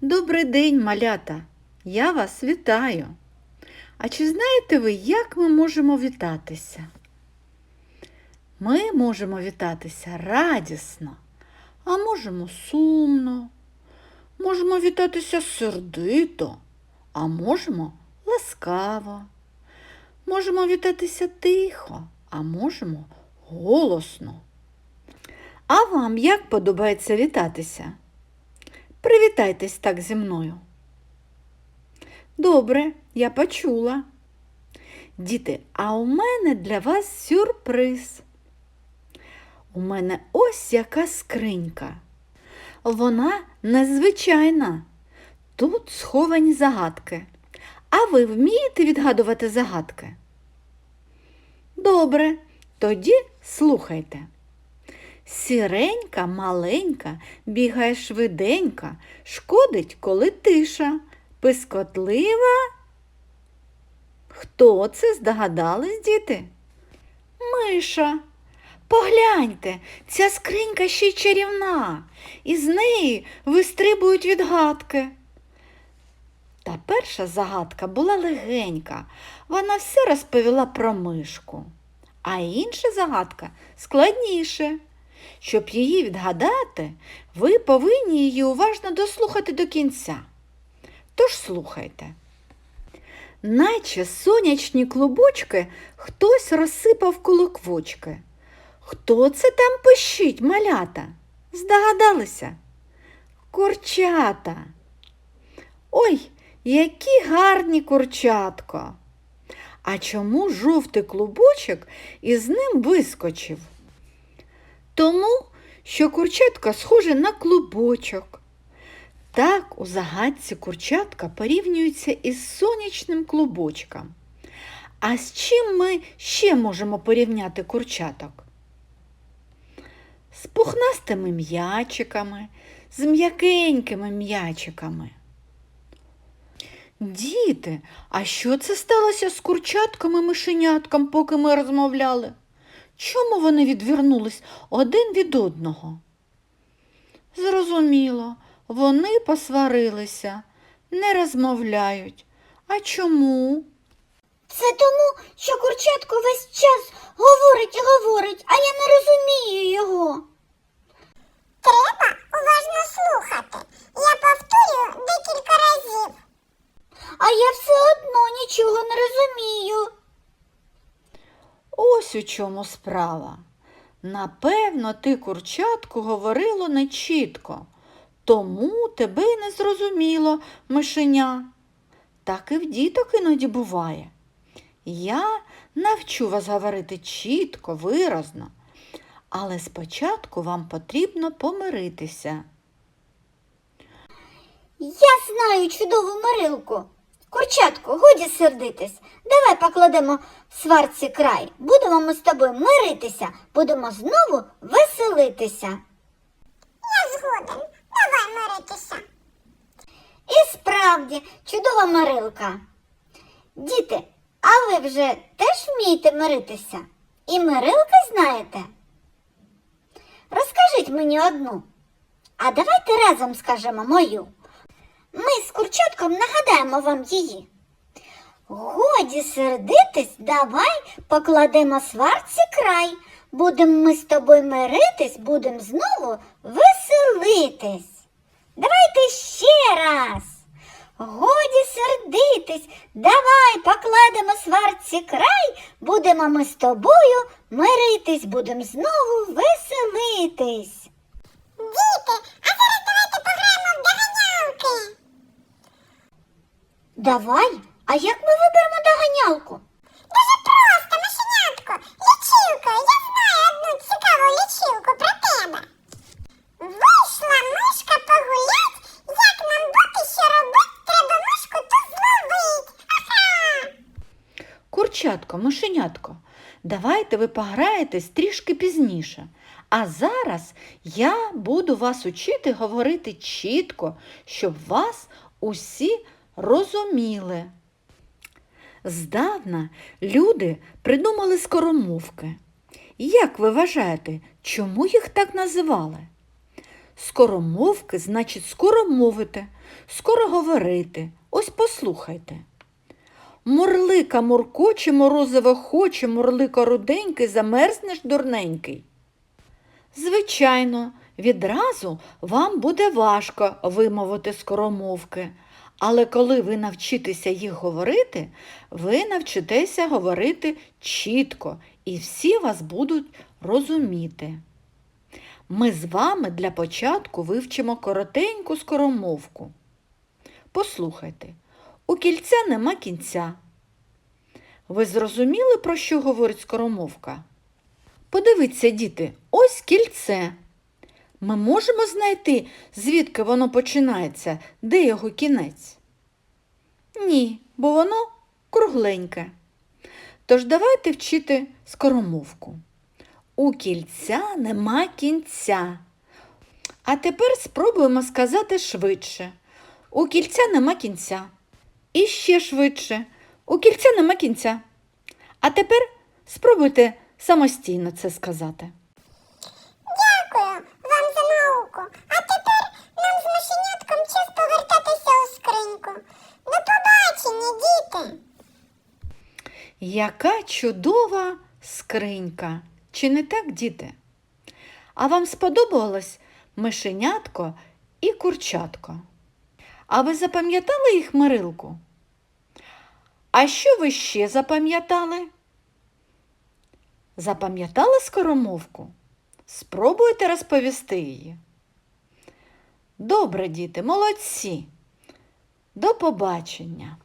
Добрий день, малята! Я вас вітаю. А чи знаєте ви, як ми можемо вітатися? Ми можемо вітатися радісно, а можемо сумно, можемо вітатися сердито, а можемо ласкаво. Можемо вітатися тихо, а можемо голосно. А вам як подобається вітатися? Привітайтесь так зі мною. Добре, я почула. Діти, а у мене для вас сюрприз. У мене ось яка скринька. Вона незвичайна. Тут сховані загадки. А ви вмієте відгадувати загадки? Добре, тоді слухайте. Сіренька, маленька, бігає швиденька, шкодить, коли тиша, пискотлива. Хто це здогадались, діти? Миша. Погляньте, ця скринька ще й чарівна, і з неї вистрибують відгадки. Та перша загадка була легенька, вона все розповіла про мишку, а інша загадка складніше. Щоб її відгадати, ви повинні її уважно дослухати до кінця. Тож слухайте. Наче сонячні клубочки хтось розсипав колоквочки. Хто це там пищить, малята? Здогадалися? Курчата. Ой, які гарні курчатка. А чому жовтий клубочок із ним вискочив? Тому, що курчатка схоже на клубочок. Так у загадці курчатка порівнюється із сонячним клубочком. А з чим ми ще можемо порівняти курчаток? З пухнастими м'ячиками, з м'якенькими м'ячиками. Діти, а що це сталося з курчатком і мишенятком, поки ми розмовляли? Чому вони відвернулись один від одного? Зрозуміло, вони посварилися, не розмовляють. А чому? Це тому, що курчатко весь час говорить і говорить, а я не розумію його. Треба уважно слухати. Я повторюю декілька разів. А я все одно нічого не розумію. Ось у чому справа. Напевно, ти, курчатку, говорило нечітко, тому тебе й не зрозуміло, мишеня. Так і в діток іноді буває. Я навчу вас говорити чітко, виразно, але спочатку вам потрібно помиритися. Я знаю чудову мирилку. Курчатко, годі сердитись. Давай покладемо сварці край. Будемо ми з тобою миритися, будемо знову веселитися. Я згоден. Давай миритися. І справді, чудова мирилка. Діти, а ви вже теж вмієте миритися? І мирилки знаєте? Розкажіть мені одну. А давайте разом скажемо мою. Ми з курчатком нагадаємо вам її. Годі сердитись, давай покладемо сварці край. Будем ми з тобою миритись, будем знову веселитись. Давайте ще раз. Годі сердитись, давай покладемо сварці край, будемо ми з тобою миритись, будем знову веселитись. Діти, а зараз давайте пограємо в доганялки. Давай, а як ми виберемо доганялку? Дуже просто, мишенятко. Лічилко, я знаю одну цікаву лічилку про тебе. Вийшла мишка погулять, як нам бути, що робить, треба мишку ту зловить. Курчатко, мишенятко, давайте ви пограєтесь трішки пізніше. А зараз я буду вас учити говорити чітко, щоб вас усі розуміли. Здавна люди придумали скоромовки. Як ви вважаєте, чому їх так називали? Скоромовки значить скоро мовити, скоро говорити. Ось послухайте. Мурлика муркоче, морозиво хоче, мурлика руденький, замерзнеш дурненький. Звичайно, відразу вам буде важко вимовити скоромовки, але коли ви навчитеся їх говорити, ви навчитеся говорити чітко і всі вас будуть розуміти. Ми з вами для початку вивчимо коротеньку скоромовку. Послухайте, у кільця нема кінця. Ви зрозуміли, про що говорить скоромовка? Подивіться, діти, ось кільце. Ми можемо знайти, звідки воно починається, де його кінець? Ні, бо воно кругленьке. Тож давайте вчити скоромовку. У кільця нема кінця. А тепер спробуємо сказати швидше. У кільця нема кінця. І ще швидше. У кільця нема кінця. А тепер спробуйте самостійно це сказати. Дякую Яка чудова скринька. Чи не так, діти? А вам сподобалось мишенятко і курчатко? А ви запам'ятали їх Мирилку? А що ви ще запам'ятали? Запам'ятали скоромовку? Спробуйте розповісти її. Добре, діти, молодці. До побачення.